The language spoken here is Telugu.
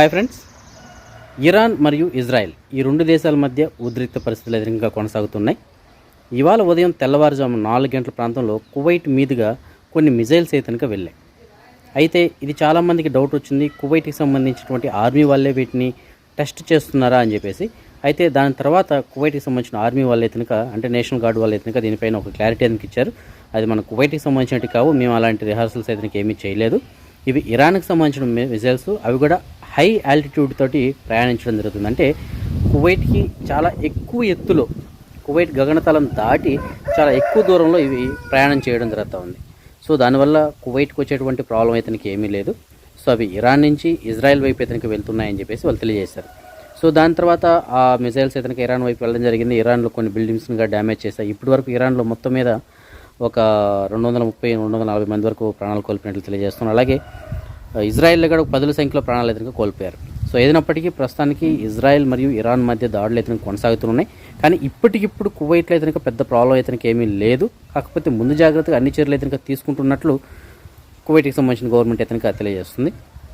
హాయ్ ఫ్రెండ్స్ ఇరాన్ మరియు ఇజ్రాయెల్ ఈ రెండు దేశాల మధ్య ఉద్రిక్త పరిస్థితులు ఎదురుగా కొనసాగుతున్నాయి. ఇవాళ ఉదయం తెల్లవారుజాము నాలుగు గంటల ప్రాంతంలో కువైట్ మీదుగా కొన్ని మిజైల్స్ అయితే వెళ్ళాయి. అయితే ఇది చాలామందికి డౌట్ వచ్చింది. కువైట్కి సంబంధించినటువంటి ఆర్మీ వాళ్ళే వీటిని టెస్ట్ చేస్తున్నారా అని చెప్పేసి. అయితే దాని తర్వాత కువైట్కి సంబంధించిన ఆర్మీ వాళ్ళు కనుక అంటే నేషనల్ గార్డ్ వాళ్ళు కనుక దీనిపైన ఒక క్లారిటీ అనేది ఇచ్చారు. అది మన కువైట్కి సంబంధించినట్టు కావు. మేము అలాంటి రిహార్సల్స్ అయితే ఏమీ చేయలేదు. ఇవి ఇరాన్కి సంబంధించిన మిజైల్స్. అవి కూడా హై ఆల్టిట్యూడ్ తోటి ప్రయాణించడం జరుగుతుంది. అంటే కువైట్కి చాలా ఎక్కువ ఎత్తులో కువైట్ గగనతలం దాటి చాలా ఎక్కువ దూరంలో ఇవి ప్రయాణం చేయడం జరుగుతూ ఉంది. సో దానివల్ల కువైట్కి వచ్చేటువంటి ప్రాబ్లం ఇతనికి ఏమీ లేదు. సో అవి ఇరాన్ నుంచి ఇజ్రాయెల్ వైపు ఇతనికి వెళ్తున్నాయని చెప్పేసి వాళ్ళు తెలియజేశారు. సో దాని తర్వాత ఆ మిసైల్స్ ఇతనికి ఇరాన్ వైపు వెళ్ళడం జరిగింది. ఇరాన్లో కొన్ని బిల్డింగ్స్గా డ్యామేజ్ చేశాయి. ఇప్పటి వరకు ఇరాన్లో మొత్తం మీద ఒక రెండు వందల ముప్పై రెండు వందల నలభై మంది వరకు ప్రాణాలు కోల్పోయినట్లు తెలియజేస్తున్నారు. అలాగే ఇజ్రాయెల్లో కూడా పదుల సంఖ్యలో ప్రాణాలు ఎదురుగా కోల్పోయారు. సో ఏదైనప్పటికీ ప్రస్తుతానికి ఇజ్రాయెల్ మరియు ఇరాన్ మధ్య దాడులు అయితే కొనసాగుతున్నాయి. కానీ ఇప్పటికిప్పుడు కువైట్లో అయితే పెద్ద ప్రాబ్లం అయితే ఏమీ లేదు. కాకపోతే ముందు జాగ్రత్తగా అన్ని చర్యలు అయితే తీసుకుంటున్నట్లు కువైట్కి సంబంధించిన గవర్నమెంట్ అయితే తెలియజేస్తుంది.